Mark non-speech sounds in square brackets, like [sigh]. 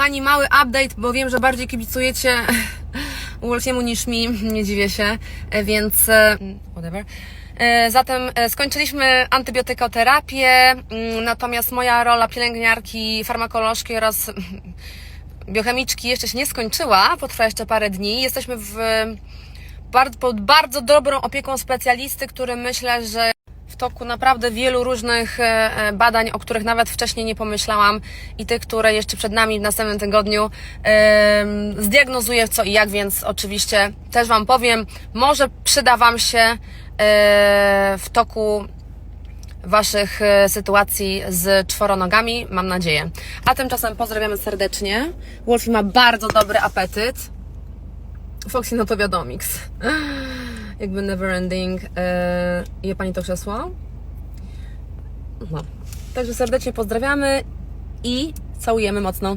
kochani, mały update, bo wiem, że bardziej kibicujecie [laughs] Wolfiemu niż mi, nie dziwię się, e, więc e, whatever. E, Zatem skończyliśmy antybiotykoterapię, mm, natomiast moja rola pielęgniarki, farmakolożki oraz [laughs] biochemiczki jeszcze się nie skończyła, potrwa jeszcze parę dni. Jesteśmy w, pod bardzo dobrą opieką specjalisty, który myślę, że toku naprawdę wielu różnych e, e, badań, o których nawet wcześniej nie pomyślałam i tych, które jeszcze przed nami w następnym tygodniu zdiagnozuję co i jak, więc oczywiście też Wam powiem, może przyda Wam się e, w toku Waszych sytuacji z czworonogami, mam nadzieję. A tymczasem pozdrawiamy serdecznie. Wolfie ma bardzo dobry apetyt. Foxy, no to wiadomiks. Jakby never ending. Eee, je Pani to krzesło? No. Także serdecznie pozdrawiamy i całujemy mocno.